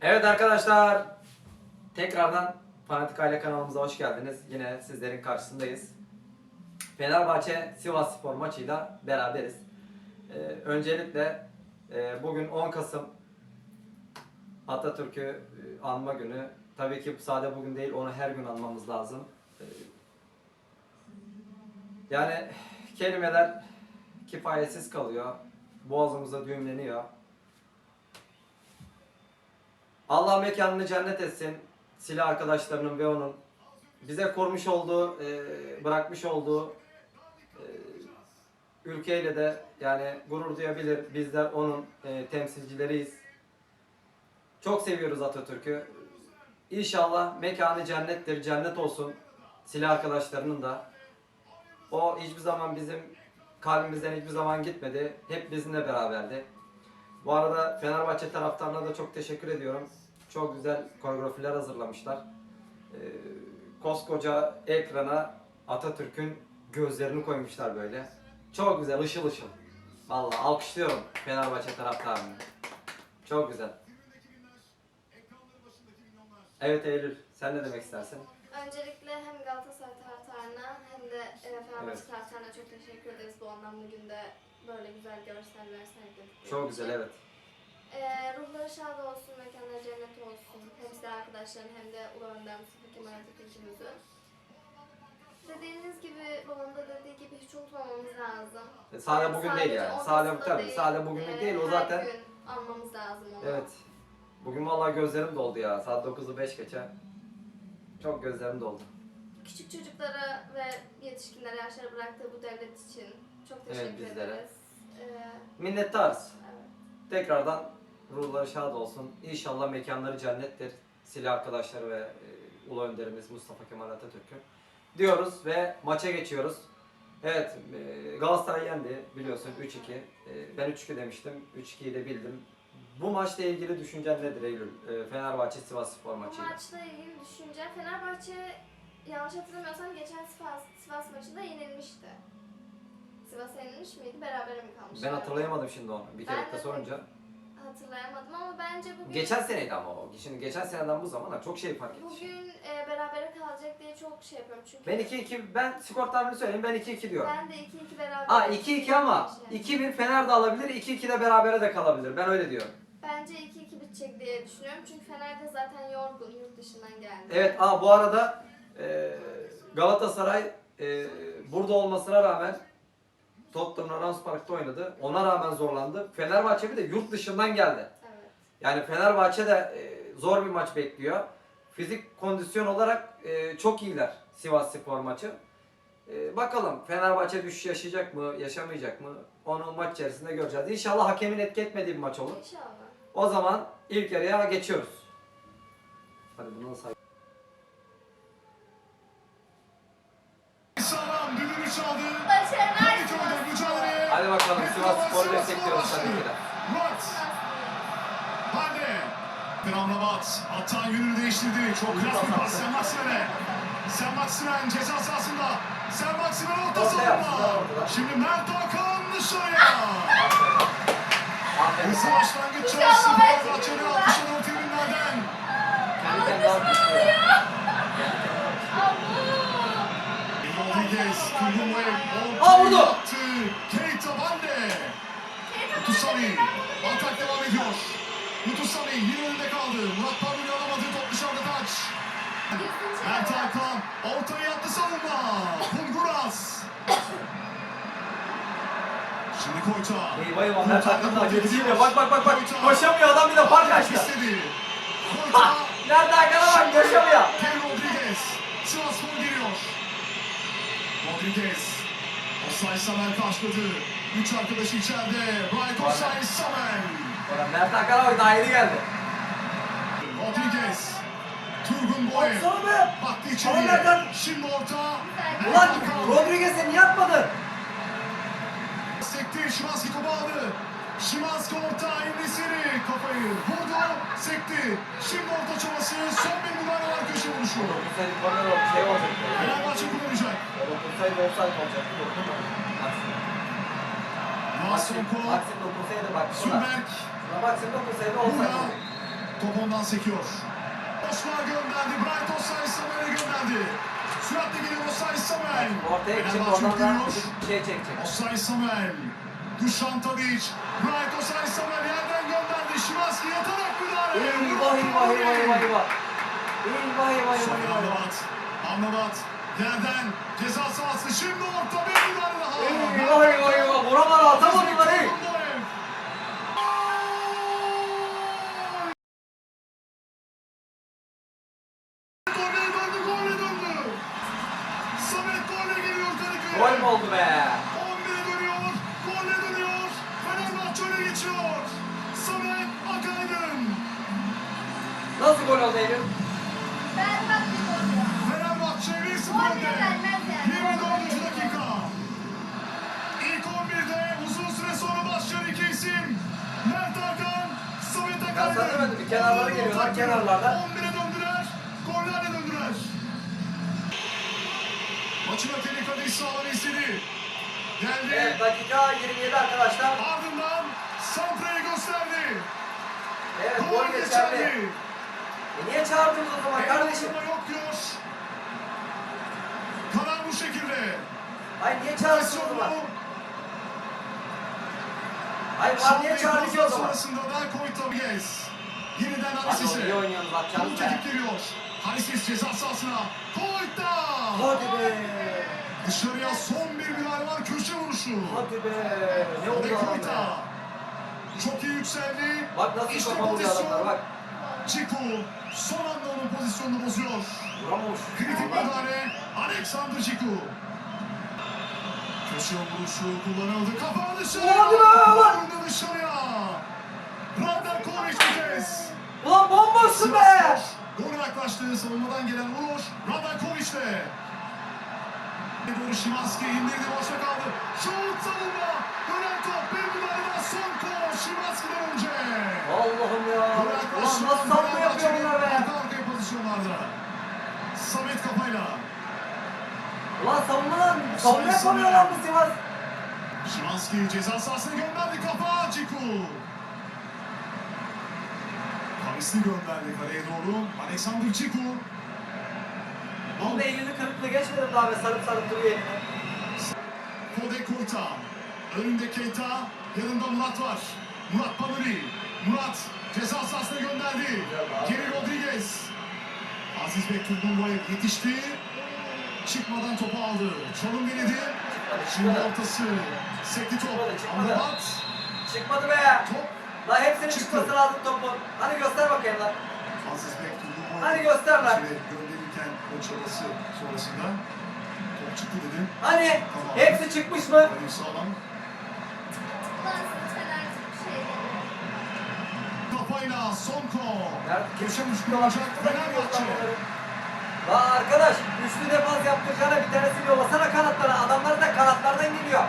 Evet arkadaşlar, tekrardan Fanatik Aile kanalımıza hoş geldiniz. Yine sizlerin karşısındayız. Fenerbahçe Sivas Spor maçıyla beraberiz. Ee, öncelikle e, bugün 10 Kasım Atatürk'ü e, anma günü. Tabii ki sadece bugün değil, onu her gün anmamız lazım. Ee, yani kelimeler kifayetsiz kalıyor. Boğazımıza düğümleniyor. Allah mekanını cennet etsin. Silah arkadaşlarının ve onun bize korumuş olduğu, e, bırakmış olduğu e, ülkeyle de yani gurur duyabilir. Bizler onun e, temsilcileriyiz. Çok seviyoruz Atatürk'ü. İnşallah mekanı cennettir, cennet olsun silah arkadaşlarının da. O hiçbir zaman bizim kalbimizden hiçbir zaman gitmedi. Hep bizimle beraberdi. Bu arada Fenerbahçe taraftarına da çok teşekkür ediyorum. Çok güzel koreografiler hazırlamışlar. Ee, koskoca ekrana Atatürk'ün gözlerini koymuşlar böyle. Çok güzel, ışıl ışıl. Vallahi alkışlıyorum Fenerbahçe taraftarını. Çok güzel. Evet Eylül, sen ne demek istersin? Öncelikle hem Galatasaray taraftarına hem de e, Fenerbahçe Evet. taraftarına çok teşekkür ederiz bu anlamlı günde böyle güzel görseller sergiledikleri Çok güzel, evet. E, ruhları şad olsun, mekanları cennet olsun. Hem size arkadaşların hem de Ulu Önder Mustafa Kemal Atatürk'ümüzün. Dediğiniz gibi, babamın da dediği gibi hiç unutmamamız lazım. E, Sadece bugün değil yani. Sadece tabii, değil, sadece bugünlük e, değil. O her zaten gün anmamız lazım onu. Evet. Bugün vallahi gözlerim doldu ya. Saat 9'u 5 geçe. Çok gözlerim doldu. Küçük çocuklara ve yetişkinlere yaşlara bıraktığı bu devlet için çok Evet, teşekkür bizlere. ederiz. Minnettarız. Tekrardan ruhları şad olsun. İnşallah mekanları cennettir. Silah arkadaşları ve e, ulu önderimiz Mustafa Kemal Atatürk'ü diyoruz ve maça geçiyoruz. Evet, e, Galatasaray yendi biliyorsun 3-2. E, ben 3-2 demiştim. 3-2'yi de bildim. Bu maçla ilgili düşüncen nedir Eylül? E, Fenerbahçe Sivas Spor Bu maçıyla. maçla ilgili düşünce Fenerbahçe yanlış hatırlamıyorsam geçen Sivas, Sivas maçında yenilmişti. Sivas'a yenilmiş miydi? Berabere mi kalmıştı? Ben hatırlayamadım şimdi onu. Bir kere Ben de de sorunca. Hatırlayamadım ama bence bugün Geçen seneydi ama o. Şimdi geçen seneden bu zamana çok şey fark etti. bugün e, berabere kalacak diye çok şey yapıyorum çünkü Ben 2-2 ben skor tahmini söyleyeyim ben 2-2 diyorum. ben de 2-2 beraber. Aa 2-2 ama 2-1 Fener de alabilir, 2-2 de berabere de kalabilir. Ben öyle diyorum. Bence 2-2 bitecek diye düşünüyorum çünkü Fener de zaten yorgun yurt dışından geldi. Evet, aa bu arada e, Galatasaray e, burada olmasına rağmen Tottenham Rams Park'ta oynadı. Ona rağmen zorlandı. Fenerbahçe bir de yurt dışından geldi. Evet. Yani Fenerbahçe de e, zor bir maç bekliyor. Fizik kondisyon olarak e, çok iyiler Sivas Spor maçı. E, bakalım Fenerbahçe düşüş yaşayacak mı, yaşamayacak mı? Onu maç içerisinde göreceğiz. İnşallah hakemin etki etmediği bir maç olur. İnşallah. O zaman ilk yarıya geçiyoruz. Hadi bunu da say. Hadi bakalım Sivas Spor'u destekliyoruz Spor tabii ki de. Murat. Hande. Kramrabat. Atan yönünü değiştirdi. Çok klas bir pas. Sen Maksimen'e. Sen Maksimen ceza sahasında. Sen Maksimen orta orta. Şimdi Mert Hakan dışarıya. Hızlı başlangıç ben Fenerbahçe'nin alkışları o tribünlerden. Rodriguez. Aa, vurdu. Mert Hakan. Ortaya yaptı savunma. Punguras. Şimdi Koyta. Eyvah eyvah Mert Hakan'ın acelesiyle bak bak bak bak koşamıyor adam bir de fark açtı. İstedi. Koyta. Mert Hakan'a bak koşamıyor. Ken Rodriguez. Sivas Spor giriyor. Rodriguez. Osay Samer karşıladı. Üç arkadaşı içeride. Brian Osay Samer. Mert Hakan'a bak daha yeni geldi. Rodriguez. Turgun Boye. Baksana be. Baktı içeriye. nereden? Şimdi orta. Ulan. Rodriguez'e niye atmadın? Sekti. Şimanski topu aldı. Şimanski orta. Enesiri kafayı vurdu. Sekti. Şimdi orta çabası. Son bir müdahale var köşe vuruşu. Dokunsaydı korner oldu şey olacak. Fenerbahçe kullanacak. Dokunsaydı offside olacaktı. Masonko. Maxim dokunsaydı bak. Şuna Maxim dokunsaydı offside Burada. olacak. Top ondan sekiyor. Osman gönderdi. Bright Osay Samuel'e gönderdi. Süratle geliyor Osay Samuel. Ortaya çık Fenerbahçe oradan şey çekecek. Osay Samuel. Dušan Tadić. Bright Osay Samuel yerden gönderdi. Şimanski yatarak müdahale. Eyvah eyvah eyvah eyvah eyvah. Eyvah eyvah eyvah eyvah. Amrabat. Amrabat. Yerden ceza sahası. Şimdi orta bir kenarlara geliyorlar, kenarlarda. 11'e döndüler, gollerle döndüler. Maçın hakemi Kadir Sağlam istedi. Geldi. Evet dakika 27 arkadaşlar. Ardından Santra'yı gösterdi. Evet Gol gol geçerli. E niye çağırdınız o zaman kardeşim? Ama yok diyor. Karar bu şekilde. Hayır niye çağırdınız o zaman? Hayır var niye çağırdı ki o zaman? Sonrasında da Koyta Yeniden Hadi oynuyorsunuz Topu atacağınız be. çekip geliyor. Harisis ceza sahasına. Koyta. Hadi be. Dışarıya son bir müdahale var. Köşe vuruşu. Hadi be. Ne oldu? Koyta. Çok iyi yükseldi. Bak nasıl İşte kafa vuruyor adamlar bak. Çiko son anda onun pozisyonunu bozuyor. Vuramamış. Kritik müdahale Alexander Çiko. Köşe vuruşu kullanıldı. Kafa dışarıya. Hadi be! Vurdu dışarıya. Radar Kovic bir kez. Ulan bomboşsun be. Gol yaklaştığı savunmadan gelen vuruş Radar Kovic'le. Doğru Şimanski indirdi boşta kaldı. Şut savunma. Dönen top bir müdahale son kol Şimanski'den önce. Allah'ım ya. Ulan nasıl savunma yapıyor bunlar be? Arka arkaya pozisyonlarda. Samet kafayla. Ulan savunmadan savunma yapamıyor lan bu Sivas. Şimanski ceza sahasına gönderdi kafa Ciku. Paris'i gönderdi kaleye doğru. Alexander Ciku. Onun da elini kırıklı geçmedim daha be sarıp sarıp duruyor elini. Kode Koyta. Önünde Keita. Yanında Murat var. Murat Pamuri. Murat ceza sahasına gönderdi. Geri Rodriguez. Aziz Bektur'un boyu yetişti. Çıkmadan topu aldı. Çalım denedi. Şimdi ortası. Sekti top. Çıkmadı. Amrabat. Çıkmadı be. Top. Lan hepsinin Çıktı. çıkması lazım topun. Hadi göster bakayım lan. Bektur'un boyu. Hadi göster lan. İçeri gönderirken o çabası sonrasında. Top çıktı dedim. Hani Tamam. hepsi çıkmış mı? Kadir Sağlam. Şey. Kafayla Sonko. Nerede? Köşe vuruşu olacak Fenerbahçe. Lan arkadaş üçlü defans yaptıracağına bir tanesini yollasana kanatlara. Adamlar da kanatlardan geliyor.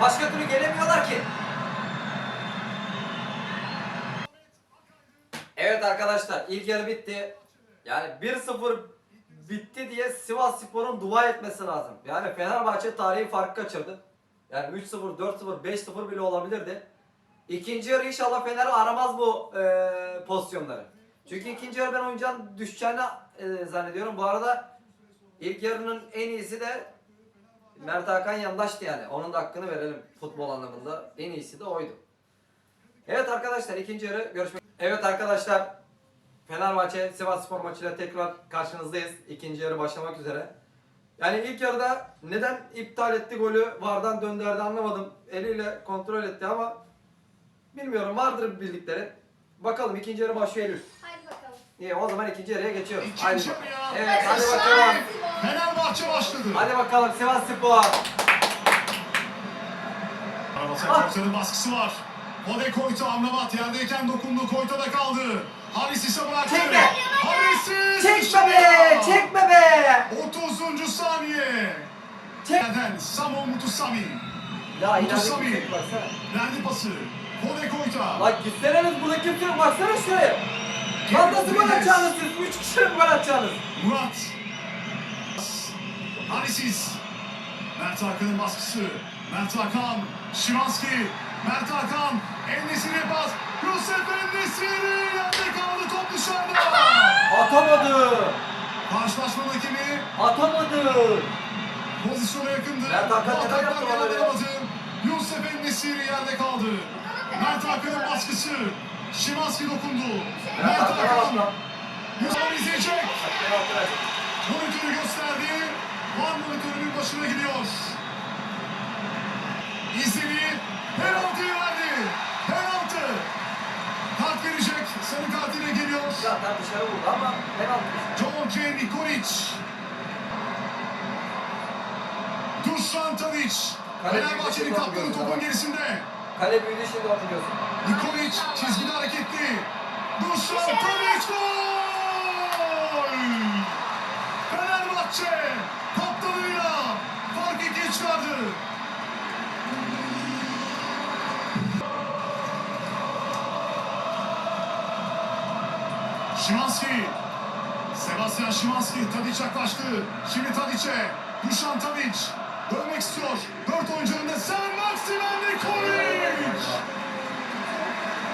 Başka türlü gelemiyorlar ki. Evet arkadaşlar ilk yarı bitti. Yani 1-0 bitti diye Sivas Spor'un dua etmesi lazım. Yani Fenerbahçe tarihi fark kaçırdı. Yani 3-0, 4-0, 5-0 bile olabilirdi. İkinci yarı inşallah Fener aramaz bu e, pozisyonları. Çünkü ikinci yarı ben oyuncağın düşeceğini e, zannediyorum. Bu arada ilk yarının en iyisi de Mert Hakan yandaştı yani. Onun da hakkını verelim futbol anlamında. En iyisi de oydu. Evet arkadaşlar ikinci yarı görüşmek Evet arkadaşlar Fenerbahçe Sivas Spor maçıyla tekrar karşınızdayız. İkinci yarı başlamak üzere. Yani ilk yarıda neden iptal etti golü vardan döndürdü anlamadım. Eliyle kontrol etti ama bilmiyorum vardır bir bildikleri. Bakalım ikinci yarı başlıyor Eylül. Haydi bakalım. İyi o zaman ikinci yarıya geçiyoruz. İkinci Haydi yarı. Evet hadi bakalım. Fenerbahçe başladı. Hadi bakalım Sivas Spor. Koyta'nın baskısı var. Ode Koyta Amrabat yerdeyken dokundu. Koyta da kaldı. Haris ise bıraktı. Çekme. Haris Çekme be! Çekme be! 30. saniye. Çek. Yerden Samo Mutusami. Ya Mutusami. Verdi pası. Ode Koyta. Lan gitseniz burada kimse yok baksana şuraya. Lan nasıl gol atacaksınız siz? 3 kişi mi gol atacaksınız? Murat. Harisis. Mert Hakan'ın baskısı. Mert Hakan. Şimanski. Mert Hakan. Endesiri pas. Yusuf Endesiri. Yerde kaldı top Atamadı. Karşılaşma hakemi Atamadı. pozisyona yakındı. Mert Hakan neden yaptı onları? yararlanamadı. Yusuf El-Nesiri yerde kaldı. Mert Hakan'ın baskısı. Şimanski dokundu. Mert Hakan. Yusuf izleyecek. Monitörü gösterdi. Var monitörünün başına gidiyor. İzledi. Penaltıyı verdi. Penaltı. Kart gelecek. İle geliyor. Zaten dışarı vurdu ama penaltı. George Nikolic. Dušan Tadić. Kale Fenerbahçe'nin kaptanı topun gerisinde. Kale büyüdü şimdi hatırlıyorsun. Nikolic çizgide hareketli. Dušan Tadić gol! Şimanski. Sebastian Şimanski. Tadic yaklaştı. Şimdi Tadic'e. Dušan Tadic. Dönmek istiyor. Dört oyuncu önünde. Sen Maksimen Nikolic.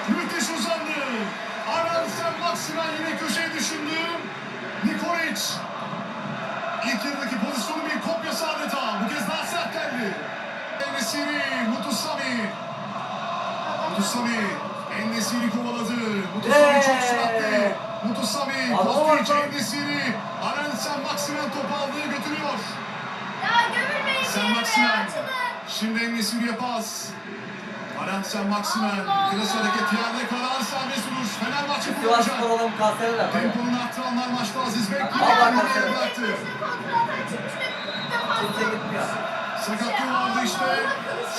Müthiş uzandı. Aransen Maksimen yine köşeye düşündü. Nikolic. İlk yarıdaki pozisyonu bir kopyası adeta. Bu kez daha sert geldi. Enesiri, Mutusami. Mutusami. Enesiri kovaladı. Mutusami çok süratli. Bak Kostić, lan. Enesiri. Aransen Maksimen topu aldı götürüyor. Ya gömülmeyin Sen bir Maksimen. ya, açılın. Şimdi Enesiri'ye pas. Aransen Maksimen. Klas hareket yerde kalan serbest vuruş. Fenerbahçe kanserler. Temponun arttıranlar maçta Aziz Bey. Kulağını bir yere bıraktı. Sakatlığı vardı işte.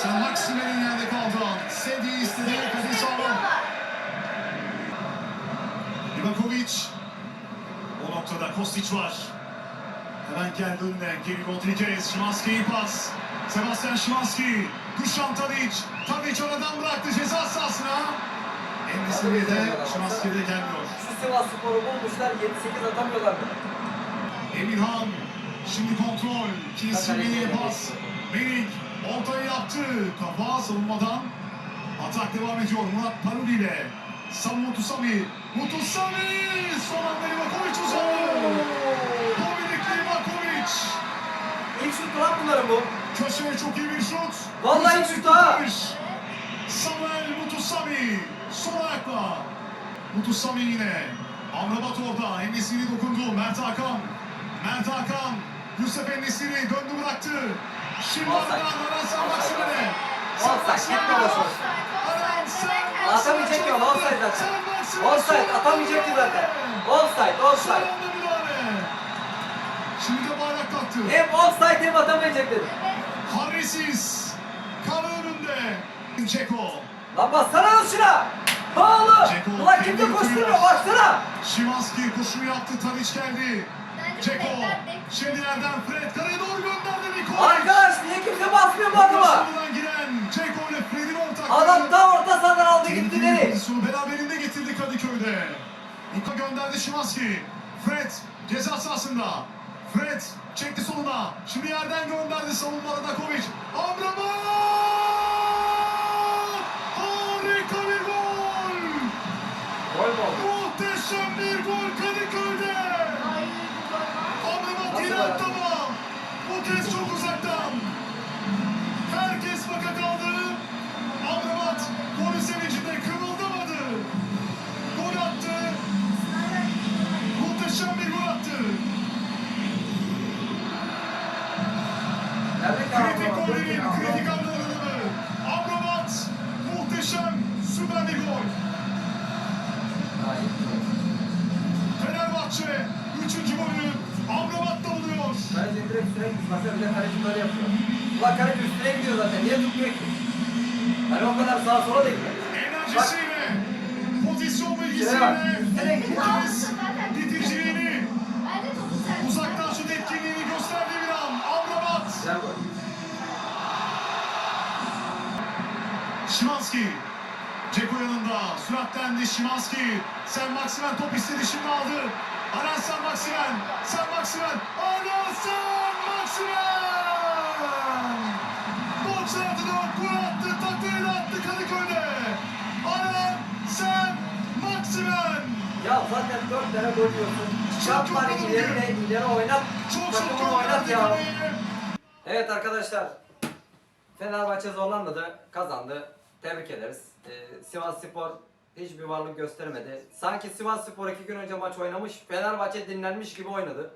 Sen Maksimen'in yerde kaldı. Sevdiği istediği Kadir Sağlam. Livakovic. O noktada Kostić var. Hemen geldi önüne. Geri Rodriguez. Şimanski iyi pas. Sebastian Şimanski. Dušan Tadić. Tadić aradan bıraktı ceza sahasına. Enesiri'ye de Şimanski'ye de gelmiyor. Şu Sivas Spor'u bulmuşlar 7-8 atamıyorlar mı? Emirhan. Şimdi kontrol. Kinsi Melih'e pas. Melik. Ortayı yaptı. Kafa savunmadan. Atak devam ediyor. Murat Paruli ile. Sam Mutusami. Mutusami. Son anda Livakovic uzandı. Dominik Livakovic. İlk şut lan bunların bu. Köşeye çok iyi bir şut. Vallahi Köşeyi şut ha. Samuel Mutusami. Sol ayakla. Mutusami yine. Amrabat orada. Enesiri dokundu. Mert Hakan. Mert Hakan. Yusuf Enesiri döndü bıraktı. Şimdi Offside. aradan Aransan Maksimen'e. Offside, Ya, gitme boş boş. offside, offside. Direkt Atamayacak ya, offside zaten. Offside, zaten. Offside, offside. Şimdi de bayrak taktı. Hem offside hem atamayacak dedi. Harisiz. Kale önünde. Ceko. Lan bassana. Oğlum. Ceko Ulan kimse kendi koşturuyor baksana. Şimanski koşumu yaptı. Tadiç geldi. Ceko. bekler, bekler. Şimdi yerden Fred. Kaleye doğru gönderdi Nikolic. Arkadaş niye kimse basmıyor bu adama? Pozisyondan giren Ceko ile Fred'in ortaklığı. Adam tam orta sahadan aldı gitti nereye? Beraberinde getirdi Kadıköy'de. Niko gönderdi Şimanski. Fred ceza sahasında. Fred çekti soluna. Şimdi yerden gönderdi savunmada Dakovic. Amrabat! Harika bir gol! Gol oldu? Muhteşem bir gol Kadıköy'de! Amrabat attı ama bu kez çok uzaktan. Herkes baka kaldı. Amrabat golü sevincinde kımıldamadı. Gol attı. Muhteşem bir gol attı. Kritik gollerin kritik anlarını. Amrabat muhteşem süper bir gol. Fenerbahçe 3. golü Amrabat'ta oluyor. Bence direkt. Mesela bir de kaleci böyle yapıyor. Kaleci üstüne gidiyor zaten. Niye tutmuyor ki? Hani o kadar sağa sola da gitmez. Enerjisiyle, pozisyon bilgisiyle, topu sen. uzaktan şut etkinliğini gösterdiği bir an. Amrabat. Şimanski. Ceko yanında, süratlendi Şimanski. Sen Maksimen top istedi, şimdi aldı. Aran Sen Maksimen, Sen Maksimen, Aran Sen Maksimen! 94 gol attı, taktiğini attı Kadıköy'de. Aran Sen Maksimen! Ya zaten 4 tane gol yiyorsun. Yap bari ileri de ileri oynat. Çok Takımını oynat ya. Evet arkadaşlar. Fenerbahçe zorlanmadı. Kazandı. Tebrik ederiz. Ee, Sivas Spor hiçbir varlık göstermedi. Sanki Sivas Spor iki gün önce maç oynamış. Fenerbahçe dinlenmiş gibi oynadı.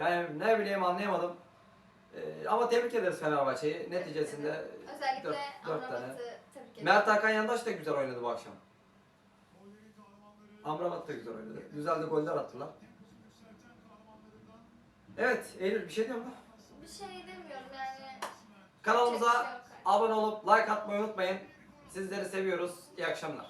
Yani ne bileyim anlayamadım. Ee, ama tebrik ederiz Fenerbahçe'yi. Neticesinde Özellikle dört- dört tane. Tebrik ederim. Mert Hakan Yandaş da güzel oynadı bu akşam. Amrabat da güzel oynadı. Güzel de goller attılar. Evet Eylül bir şey diyor mu? Bir şey demiyorum yani. Kanalımıza şey abone olup like atmayı unutmayın. Sizleri seviyoruz. İyi akşamlar.